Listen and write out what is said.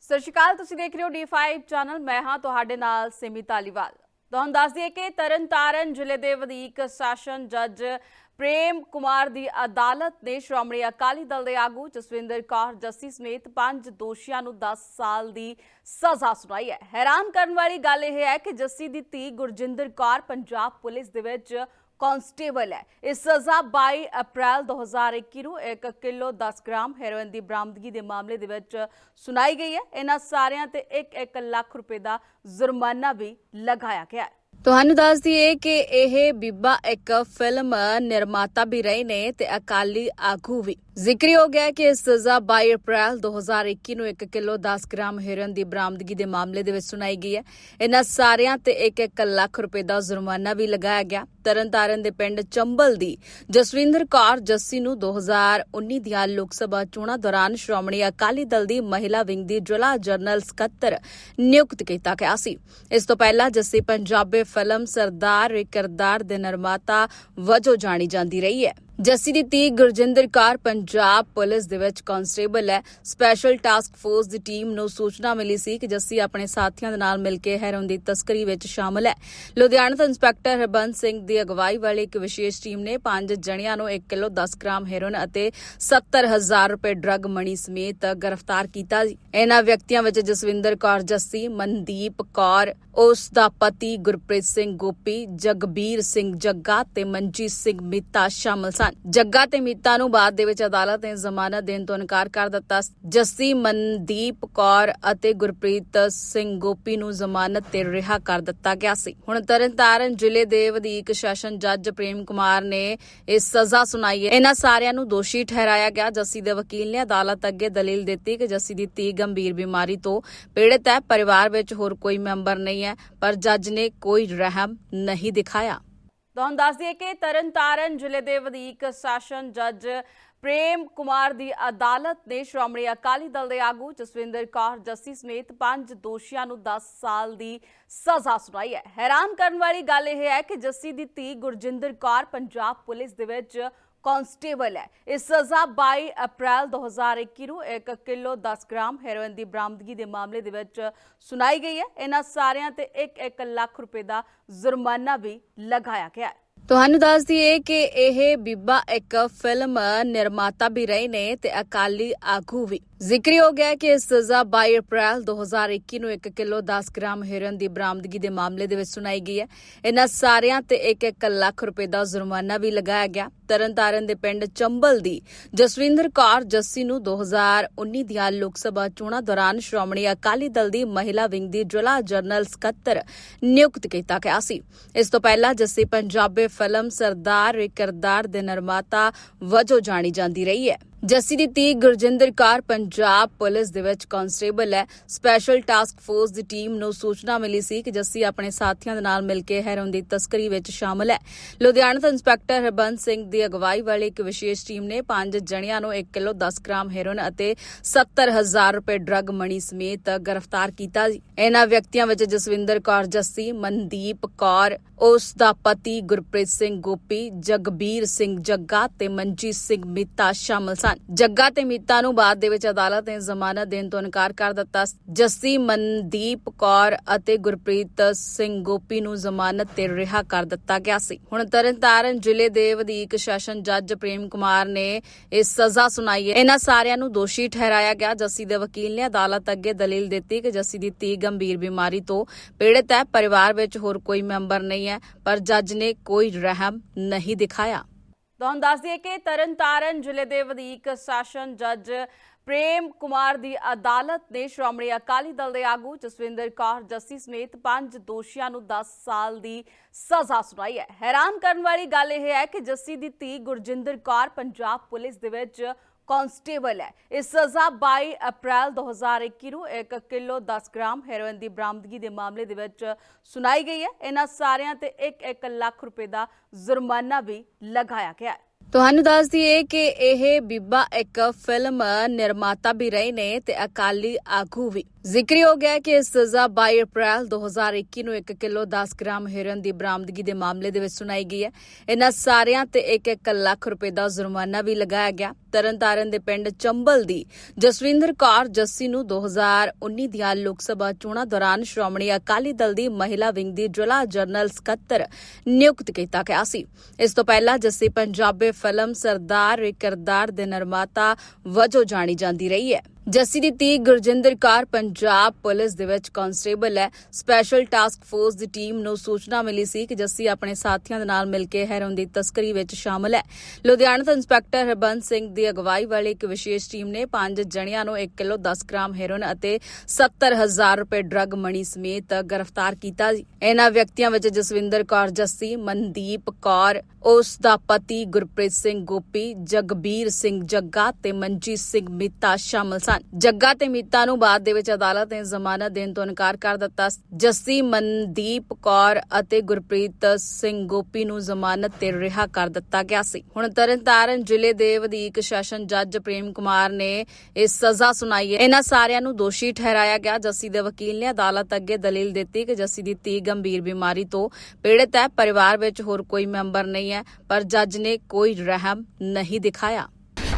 ਸਤਿ ਸ਼੍ਰੀ ਅਕਾਲ, ਤੁਸੀਂ ਦੇਖ ਰਹੇ ਹੋ D5 ਚੈਨਲ। ਮੈਂ ਹਾਂ ਤੁਹਾਡੇ ਨਾਲ ਸਿਮੀ ਧਾਲੀਵਾਲ। ਤੁਹਾਨੂੰ ਦੱਸ ਦਈਏ ਕਿ ਤਰਨਤਾਰਨ ਜ਼ਿਲ੍ਹੇ ਦੇ ਵਧੀਕ ਸੈਸ਼ਨ ਜੱਜ ਪ੍ਰੇਮ ਕੁਮਾਰ ਦੀ ਅਦਾਲਤ ਨੇ ਸ਼੍ਰੋਮਣੀ ਅਕਾਲੀ ਦਲ ਦੇ ਆਗੂ ਜਸਵਿੰਦਰ ਕੌਰ ਜੱਸੀ ਸਮੇਤ ਪੰਜ ਦੋਸ਼ੀਆਂ ਨੂੰ 10 ਸਾਲ ਦੀ ਸਜ਼ਾ ਸੁਣਾਈ ਹੈ। ਹੈਰਾਨ ਕਰਨ ਵਾਲੀ ਗੱਲ ਇਹ ਹੈ ਕਿ ਜੱਸੀ ਦੀ ਧੀ ਗੁਰਜਿੰਦਰ ਕੌਰ ਪੰਜਾਬ ਪੁਲਿਸ ਦੇ ਵਿੱਚ ਕਾਂਸਟੇਬਲ ਹੈ। ਇਹ ਸਜ਼ਾ 22 ਅਪ੍ਰੈਲ 2021 ਨੂੰ 1 ਕਿਲੋ 10 ਗ੍ਰਾਮ ਹੈਰੋਇਨ ਦੀ ਬਰਾਮਦਗੀ ਦੇ ਮਾਮਲੇ ਦੇ ਵਿੱਚ ਸੁਣਾਈ ਗਈ ਹੈ। ਇਹਨਾਂ ਸਾਰਿਆਂ ਤੇ 1-1 ਲੱਖ ਰੁਪਏ ਦਾ ਜੁਰਮਾਨਾ ਵੀ ਲਗਾਇਆ ਗਿਆ ਹੈ। ਤੁਹਾਨੂੰ ਦੱਸ ਦਈਏ ਕਿ ਇਹ ਬੀਬਾ ਇੱਕ ਫਿਲਮ ਨਿਰਮਾਤਾ ਵੀ ਰਹੇ ਨੇ ਤੇ ਅਕਾਲੀ ਆਗੂ ਵੀ। ਜ਼ਿਕਰ ਹੋ ਗਿਆ ਕਿ ਇਹ ਸਜ਼ਾ 22 ਅਪ੍ਰੈਲ 2021 ਨੂੰ 1 ਕਿਲੋ 10 ਗ੍ਰਾਮ ਹੈਰੋਇਨ ਦੀ ਬਰਾਮਦਗੀ ਦੇ ਮਾਮਲੇ ਦੇ ਵਿੱਚ ਸੁਣਾਈ ਗਈ ਹੈ। ਇਹਨਾਂ ਸਾਰਿਆਂ ਤੇ 1-1 ਲੱਖ ਰੁਪਏ ਦਾ ਜੁਰਮਾਨਾ ਵੀ ਲਗਾਇਆ ਗਿਆ। ਤਰਨਤਾਰਨ ਦੇ ਪਿੰਡ ਚੰਬਲ ਦੀ ਜਸਵਿੰਦਰ ਕੌਰ ਜੱਸੀ ਨੂੰ 2019 ਦੀਆਂ ਲੋਕ ਸਭਾ ਚੋਣਾਂ ਦੌਰਾਨ ਸ਼੍ਰੋਮਣੀ ਅਕਾਲੀ ਦਲ ਦੀ ਮਹਿਲਾ ਵਿੰਗ ਦੀ ਜ਼ਿਲ੍ਹਾ ਜਨਰਲ ਸਕੱਤਰ ਨਿਯੁਕਤ ਕੀਤਾ ਗਿਆ ਸੀ। ਇਸ ਤੋਂ ਪਹਿਲਾਂ ਜੱਸੀ ਪੰਜਾਬੀ ਫਿਲਮ ਸਰਦਾਰ ਰੇ ਕਿਰਦਾਰ ਦੇ ਨਿਰਮਾਤਾ ਵਜੋਂ ਜਾਣੀ ਜਾਂਦੀ ਰਹੀ ਹੈ। ਜੱਸੀ ਦੀ ਧੀ ਗੁਰਜਿੰਦਰ ਕੌਰ ਪੰਜਾਬ ਪੁਲਿਸ ਦੇ ਵਿੱਚ ਕਾਂਸਟੇਬਲ ਹੈ। ਸਪੈਸ਼ਲ ਟਾਸਕ ਫੋਰਸ ਦੀ ਟੀਮ ਨੂੰ ਸੂਚਨਾ ਮਿਲੀ ਸੀ ਕਿ ਜੱਸੀ ਆਪਣੇ ਸਾਥੀਆਂ ਦੇ ਨਾਲ ਮਿਲ ਕੇ ਹੈਰੋਨ ਦੀ ਤਸਕਰੀ ਵਿੱਚ ਸ਼ਾਮਲ ਹੈ। ਲੁਧਿਆਣਾ ਤੋਂ ਇੰਸਪੈਕਟਰ ਹਰਬੰਸ ਸਿੰਘ ਦੀ ਅਗਵਾਈ ਵਾਲੀ ਇੱਕ ਵਿਸ਼ੇਸ਼ ਟੀਮ ਨੇ ਪੰਜ ਜਣਿਆਂ ਨੂੰ 1 ਕਿਲੋ 10 ਗ੍ਰਾਮ ਹੈਰੋਨ ਅਤੇ 70000 ਰੁਪਏ ਡਰੱਗ ਮਣੀ ਸਮੇਤ ਗ੍ਰਿਫਤਾਰ ਕੀਤਾ ਸੀ। ਇਹਨਾਂ ਵਿਅਕਤੀਆਂ ਵਿੱਚ ਜਸਵਿੰਦਰ ਕੌਰ, ਜੱਸੀ, ਮਨਦੀਪ ਕੌਰ, ਉਸ ਦਾ ਪਤੀ ਗੁਰਪ੍ਰੀਤ ਸਿੰਘ, ਗੋਪੀ, ਜਗਬੀਰ ਸਿੰਘ ਜੱਗਾ ਤੇ ਮਨਜੀਤ ਸਿੰਘ ਮਿੱਤਾ ਸ਼ਾਮਲ ਸਨ। ਜੱਗਾ ਤੇ ਮੀਤਾ ਨੂੰ ਬਾਅਦ ਦੇ ਵਿੱਚ ਅਦਾਲਤ ਨੇ ਜ਼ਮਾਨਤ ਦੇਣ ਤੋਂ ਇਨਕਾਰ ਕਰ ਦਿੱਤਾ। ਜੱਸੀ ਮਨਦੀਪ ਕੌਰ ਅਤੇ ਗੁਰਪ੍ਰੀਤ ਸਿੰਘ ਗੋਪੀ ਨੂੰ ਜ਼ਮਾਨਤ ਤੇ ਰਿਹਾ ਕਰ ਦਿੱਤਾ ਗਿਆ ਸੀ। ਹੁਣ ਤਰਨਤਾਰਨ ਜ਼ਿਲ੍ਹੇ ਦੇ ਵਧੀਕ ਸੈਸ਼ਨ ਜੱਜ ਪ੍ਰੇਮ ਕੁਮਾਰ ਨੇ ਇਹ ਸਜ਼ਾ ਸੁਣਾਈ ਹੈ। ਇਹਨਾਂ ਸਾਰਿਆਂ ਨੂੰ ਦੋਸ਼ੀ ਠਹਿਰਾਇਆ ਗਿਆ। ਜੱਸੀ ਦੇ ਵਕੀਲ ਨੇ ਅਦਾਲਤ ਅੱਗੇ ਦਲੀਲ ਦਿੱਤੀ ਕਿ ਜੱਸੀ ਦੀ ਧੀ ਗੰਭੀਰ ਬਿਮਾਰੀ ਤੋਂ ਪੀੜਤ ਹੈ। ਪਰਿਵਾਰ ਵਿੱਚ ਹੋਰ ਕੋਈ ਮੈਂਬਰ ਨਹੀਂ ਹੈ, ਪਰ ਜੱਜ ਨੇ ਕੋਈ ਰਹਿਮ ਨਹੀਂ ਦਿਖਾਇਆ। ਤੁਹਾਨੂੰ ਦੱਸ ਦਈਏ ਕਿ ਤਰਨਤਾਰਨ ਜ਼ਿਲ੍ਹੇ ਦੇ ਵਧੀਕ ਸੈਸ਼ਨ ਜੱਜ ਪ੍ਰੇਮ ਕੁਮਾਰ ਦੀ ਅਦਾਲਤ ਨੇ ਸ਼੍ਰੋਮਣੀ ਅਕਾਲੀ ਦਲ ਦੇ ਆਗੂ ਜਸਵਿੰਦਰ ਕੌਰ ਜੱਸੀ ਸਮੇਤ ਪੰਜ ਦੋਸ਼ੀਆਂ ਨੂੰ 10 ਸਾਲ ਦੀ ਸਜ਼ਾ ਸੁਣਾਈ ਹੈ। ਹੈਰਾਨ ਕਰਨ ਵਾਲੀ ਗੱਲ ਇਹ ਹੈ ਕਿ ਜੱਸੀ ਦੀ ਧੀ ਗੁਰਜਿੰਦਰ ਕੌਰ ਪੰਜਾਬ ਪੁਲਿਸ ਦੇ ਵਿੱਚ ਕਾਂਸਟੇਬਲ ਹੈ। ਇਹ ਸਜ਼ਾ 22 ਅਪ੍ਰੈਲ 2021 ਨੂੰ 1 ਕਿਲੋ 10 ਗ੍ਰਾਮ ਹੈਰੋਇਨ ਦੀ ਬਰਾਮਦਗੀ ਦੇ ਮਾਮਲੇ ਦੇ ਵਿੱਚ ਸੁਣਾਈ ਗਈ ਹੈ। ਇਹਨਾਂ ਸਾਰਿਆਂ ਤੇ 1-1 ਲੱਖ ਰੁਪਏ ਦਾ ਜੁਰਮਾਨਾ ਵੀ ਲਗਾਇਆ ਗਿਆ ਹੈ। ਤੁਹਾਨੂੰ ਦੱਸ ਦਈਏ ਕਿ ਇਹ ਬੀਬਾ ਇੱਕ ਫਿਲਮ ਨਿਰਮਾਤਾ ਵੀ ਰਹੇ ਨੇ ਤੇ ਅਕਾਲੀ ਆਗੂ ਵੀ। ਜ਼ਿਕਰ ਹੋ ਗਿਆ ਕਿ ਇਹ ਸਜ਼ਾ 22 ਅਪ੍ਰੈਲ 2021 ਨੂੰ 1 ਕਿਲੋ 10 ਗ੍ਰਾਮ ਹੈਰੋਇਨ ਦੀ ਬਰਾਮਦਗੀ ਦੇ ਮਾਮਲੇ ਦੇ ਵਿੱਚ ਸੁਣਾਈ ਗਈ ਹੈ। ਇਹਨਾਂ ਸਾਰਿਆਂ ਤੇ 1-1 ਲੱਖ ਰੁਪਏ ਦਾ ਜੁਰਮਾਨਾ ਵੀ ਲਗਾਇਆ ਗਿਆ। ਤਰਨਤਾਰਨ ਦੇ ਪਿੰਡ ਚੰਬਲ ਦੀ ਜਸਵਿੰਦਰ ਕੌਰ ਜੱਸੀ ਨੂੰ 2019 ਦੀਆਂ ਲੋਕ ਸਭਾ ਚੋਣਾਂ ਦੌਰਾਨ ਸ਼੍ਰੋਮਣੀ ਅਕਾਲੀ ਦਲ ਦੀ ਮਹਿਲਾ ਵਿੰਗ ਦੀ ਜ਼ਿਲ੍ਹਾ ਜਨਰਲ ਸਕੱਤਰ ਨਿਯੁਕਤ ਕੀਤਾ ਗਿਆ ਸੀ। ਇਸ ਤੋਂ ਪਹਿਲਾਂ ਜੱਸੀ ਪੰਜਾਬੀ ਫਿਲਮ ਸਰਦਾਰ ਰੇ ਕਿਰਦਾਰ ਦੇ ਨਿਰਮਾਤਾ ਵਜੋਂ ਜਾਣੀ ਜਾਂਦੀ ਰਹੀ ਹੈ। ਜੱਸੀ ਦੀ ਧੀ ਗੁਰਜਿੰਦਰ ਕੌਰ ਪੰਜਾਬ ਪੁਲਿਸ ਦੇ ਵਿੱਚ ਕਾਂਸਟੇਬਲ ਹੈ। ਸਪੈਸ਼ਲ ਟਾਸਕ ਫੋਰਸ ਦੀ ਟੀਮ ਨੂੰ ਸੂਚਨਾ ਮਿਲੀ ਸੀ ਕਿ ਜੱਸੀ ਆਪਣੇ ਸਾਥੀਆਂ ਦੇ ਨਾਲ ਮਿਲ ਕੇ ਹੈਰੋਨ ਦੀ ਤਸਕਰੀ ਵਿੱਚ ਸ਼ਾਮਲ ਹੈ। ਲੁਧਿਆਣਾ ਤੋਂ ਇੰਸਪੈਕਟਰ ਹਰਬੰਸ ਸਿੰਘ ਦੀ ਅਗਵਾਈ ਵਾਲੀ ਇੱਕ ਵਿਸ਼ੇਸ਼ ਟੀਮ ਨੇ ਪੰਜ ਜਣਿਆਂ ਨੂੰ 1 ਕਿਲੋ 10 ਗ੍ਰਾਮ ਹੈਰੋਨ ਅਤੇ 70000 ਰੁਪਏ ਡਰੱਗ ਮਣੀ ਸਮੇਤ ਗ੍ਰਿਫਤਾਰ ਕੀਤਾ ਸੀ। ਇਹਨਾਂ ਵਿਅਕਤੀਆਂ ਵਿੱਚ ਜਸਵਿੰਦਰ ਕੌਰ, ਜੱਸੀ, ਮਨਦੀਪ ਕੌਰ, ਉਸ ਦਾ ਪਤੀ ਗੁਰਪ੍ਰੀਤ ਸਿੰਘ ਗੋਪੀ, ਜਗਬੀਰ ਸਿੰਘ ਜੱਗਾ ਤੇ ਮਨਜੀਤ ਸਿੰਘ ਮਿੱਤਾ ਸ਼ਾਮਲ ਸਨ। ਸਨ। ਜੱਗਾ ਤੇ ਮੀਤਾ ਨੂੰ ਬਾਅਦ ਦੇ ਵਿੱਚ ਅਦਾਲਤ ਨੇ ਜ਼ਮਾਨਤ ਦੇਣ ਤੋਂ ਇਨਕਾਰ ਕਰ ਦਿੱਤਾ। ਜੱਸੀ ਮਨਦੀਪ ਕੌਰ ਅਤੇ ਗੁਰਪ੍ਰੀਤ ਸਿੰਘ ਗੋਪੀ ਨੂੰ ਜ਼ਮਾਨਤ ਤੇ ਰਿਹਾ ਕਰ ਦਿੱਤਾ ਗਿਆ ਸੀ। ਹੁਣ ਤਰਨਤਾਰਨ ਜ਼ਿਲ੍ਹੇ ਦੇ ਵਧੀਕ ਸੈਸ਼ਨ ਜੱਜ ਪ੍ਰੇਮ ਕੁਮਾਰ ਨੇ ਇਹ ਸਜ਼ਾ ਸੁਣਾਈ ਹੈ। ਇਹਨਾਂ ਸਾਰਿਆਂ ਨੂੰ ਦੋਸ਼ੀ ਠਹਿਰਾਇਆ ਗਿਆ। ਜੱਸੀ ਦੇ ਵਕੀਲ ਨੇ ਅਦਾਲਤ ਅੱਗੇ ਦਲੀਲ ਦਿੱਤੀ ਕਿ ਜੱਸੀ ਦੀ ਧੀ ਗੰਭੀਰ ਬਿਮਾਰੀ ਤੋਂ ਪੀੜਤ ਹੈ। ਪਰਿਵਾਰ ਵਿੱਚ ਹੋਰ ਕੋਈ ਮੈਂਬਰ ਨਹੀਂ ਹੈ, ਪਰ ਜੱਜ ਨੇ ਕੋਈ ਰਹਿਮ ਨਹੀਂ ਦਿਖਾਇਆ। ਤੁਹਾਨੂੰ ਦੱਸ ਦਈਏ ਕਿ ਤਰਨਤਾਰਨ ਜ਼ਿਲ੍ਹੇ ਦੇ ਵਧੀਕ ਸੈਸ਼ਨ ਜੱਜ ਪ੍ਰੇਮ ਕੁਮਾਰ ਦੀ ਅਦਾਲਤ ਨੇ ਸ਼੍ਰੋਮਣੀ ਅਕਾਲੀ ਦਲ ਦੇ ਆਗੂ ਜਸਵਿੰਦਰ ਕੌਰ ਜੱਸੀ ਸਮੇਤ ਪੰਜ ਦੋਸ਼ੀਆਂ ਨੂੰ 10 ਸਾਲ ਦੀ ਸਜ਼ਾ ਸੁਣਾਈ ਹੈ। ਹੈਰਾਨ ਕਰਨ ਵਾਲੀ ਗੱਲ ਇਹ ਹੈ ਕਿ ਜੱਸੀ ਦੀ ਧੀ ਗੁਰਜਿੰਦਰ ਕੌਰ ਪੰਜਾਬ ਪੁਲਿਸ ਦੇ ਵਿੱਚ ਕਾਂਸਟੇਬਲ ਹੈ। ਇਹ ਸਜ਼ਾ 22 ਅਪ੍ਰੈਲ 2021 ਨੂੰ 1 ਕਿਲੋ 10 ਗ੍ਰਾਮ ਹੈਰੋਇਨ ਦੀ ਬਰਾਮਦਗੀ ਦੇ ਮਾਮਲੇ ਦੇ ਵਿੱਚ ਸੁਣਾਈ ਗਈ ਹੈ। ਇਹਨਾਂ ਸਾਰਿਆਂ ਤੇ 1-1 ਲੱਖ ਰੁਪਏ ਦਾ ਜੁਰਮਾਨਾ ਵੀ ਲਗਾਇਆ ਗਿਆ ਹੈ। ਤੁਹਾਨੂੰ ਦੱਸ ਦਈਏ ਕਿ ਇਹ ਬੀਬਾ ਇੱਕ ਫਿਲਮ ਨਿਰਮਾਤਾ ਵੀ ਰਹੇ ਨੇ ਤੇ ਅਕਾਲੀ ਆਗੂ ਵੀ। ਜ਼ਿਕਰ ਹੋ ਗਿਆ ਕਿ ਇਹ ਸਜ਼ਾ 22 ਅਪ੍ਰੈਲ 2021 ਨੂੰ 1 ਕਿਲੋ 10 ਗ੍ਰਾਮ ਹੈਰੋਇਨ ਦੀ ਬਰਾਮਦਗੀ ਦੇ ਮਾਮਲੇ ਦੇ ਵਿੱਚ ਸੁਣਾਈ ਗਈ ਹੈ। ਇਹਨਾਂ ਸਾਰਿਆਂ ਤੇ 1-1 ਲੱਖ ਰੁਪਏ ਦਾ ਜੁਰਮਾਨਾ ਵੀ ਲਗਾਇਆ ਗਿਆ। ਤਰਨਤਾਰਨ ਦੇ ਪਿੰਡ ਚੰਬਲ ਦੀ ਜਸਵਿੰਦਰ ਕੌਰ ਜੱਸੀ ਨੂੰ 2019 ਦੀਆਂ ਲੋਕ ਸਭਾ ਚੋਣਾਂ ਦੌਰਾਨ ਸ਼੍ਰੋਮਣੀ ਅਕਾਲੀ ਦਲ ਦੀ ਮਹਿਲਾ ਵਿੰਗ ਦੀ ਜ਼ਿਲ੍ਹਾ ਜਨਰਲ ਸਕੱਤਰ ਨਿਯੁਕਤ ਕੀਤਾ ਗਿਆ ਸੀ। ਇਸ ਤੋਂ ਪਹਿਲਾਂ ਜੱਸੀ ਪੰਜਾਬੀ ਫਿਲਮ ਸਰਦਾਰ ਰੇ ਕਿਰਦਾਰ ਦੇ ਨਿਰਮਾਤਾ ਵਜੋਂ ਜਾਣੀ ਜਾਂਦੀ ਰਹੀ ਹੈ। ਜੱਸੀ ਦੀ ਧੀ ਗੁਰਜਿੰਦਰ ਕੌਰ ਪੰਜਾਬ ਪੁਲਿਸ ਦੇ ਵਿੱਚ ਕਾਂਸਟੇਬਲ ਹੈ। ਸਪੈਸ਼ਲ ਟਾਸਕ ਫੋਰਸ ਦੀ ਟੀਮ ਨੂੰ ਸੂਚਨਾ ਮਿਲੀ ਸੀ ਕਿ ਜੱਸੀ ਆਪਣੇ ਸਾਥੀਆਂ ਦੇ ਨਾਲ ਮਿਲ ਕੇ ਹੈਰੋਨ ਦੀ ਤਸਕਰੀ ਵਿੱਚ ਸ਼ਾਮਲ ਹੈ। ਲੁਧਿਆਣਾ ਤੋਂ ਇੰਸਪੈਕਟਰ ਹਰਬੰਸ ਸਿੰਘ ਦੀ ਅਗਵਾਈ ਵਾਲੀ ਇੱਕ ਵਿਸ਼ੇਸ਼ ਟੀਮ ਨੇ ਪੰਜ ਜਣਿਆਂ ਨੂੰ 1 ਕਿਲੋ 10 ਗ੍ਰਾਮ ਹੈਰੋਨ ਅਤੇ 70000 ਰੁਪਏ ਡਰੱਗ ਮਣੀ ਸਮੇਤ ਗ੍ਰਿਫਤਾਰ ਕੀਤਾ। ਸੀ ਇਹਨਾਂ ਵਿਅਕਤੀਆਂ ਵਿੱਚ ਜਸਵਿੰਦਰ ਕੌਰ, ਜੱਸੀ ਮਨਦੀਪ ਕੌਰ, ਉਸ ਦਾ ਪਤੀ ਗੁਰਪ੍ਰੀਤ ਸਿੰਘ ਗੋਪੀ, ਜਗਬੀਰ ਸਿੰਘ ਜੱਗਾ ਤੇ ਮਨਜੀਤ ਸਿੰਘ ਮਿੱਤਾ ਸ਼ਾਮਲ ਸਨ। ਜੱਗਾ ਤੇ ਮੀਤਾ ਨੂੰ ਬਾਅਦ ਦੇ ਵਿੱਚ ਅਦਾਲਤ ਨੇ ਜ਼ਮਾਨਤ ਦੇਣ ਤੋਂ ਇਨਕਾਰ ਕਰ ਦਿੱਤਾ। ਜੱਸੀ ਮਨਦੀਪ ਕੌਰ ਅਤੇ ਗੁਰਪ੍ਰੀਤ ਸਿੰਘ ਗੋਪੀ ਨੂੰ ਜ਼ਮਾਨਤ ਤੇ ਰਿਹਾ ਕਰ ਦਿੱਤਾ ਗਿਆ ਸੀ। ਹੁਣ ਤਰਨਤਾਰਨ ਜ਼ਿਲ੍ਹੇ ਦੇ ਵਧੀਕ ਸੈਸ਼ਨ ਜੱਜ ਪ੍ਰੇਮ ਕੁਮਾਰ ਨੇ ਇਹ ਸਜ਼ਾ ਸੁਣਾਈ ਹੈ। ਇਹਨਾਂ ਸਾਰਿਆਂ ਨੂੰ ਦੋਸ਼ੀ ਠਹਿਰਾਇਆ ਗਿਆ। ਜੱਸੀ ਦੇ ਵਕੀਲ ਨੇ ਅਦਾਲਤ ਅੱਗੇ ਦਲੀਲ ਦਿੱਤੀ ਕਿ ਜੱਸੀ ਦੀ ਧੀ ਗੰਭੀਰ ਬਿਮਾਰੀ ਤੋਂ ਪੀੜਤ ਹੈ। ਪਰਿਵਾਰ ਵਿੱਚ ਹੋਰ ਕੋਈ ਮੈਂਬਰ ਨਹੀਂ ਹੈ, ਪਰ ਜੱਜ ਨੇ ਕੋਈ ਰਹਿਮ ਨਹੀਂ ਦਿਖਾਇਆ।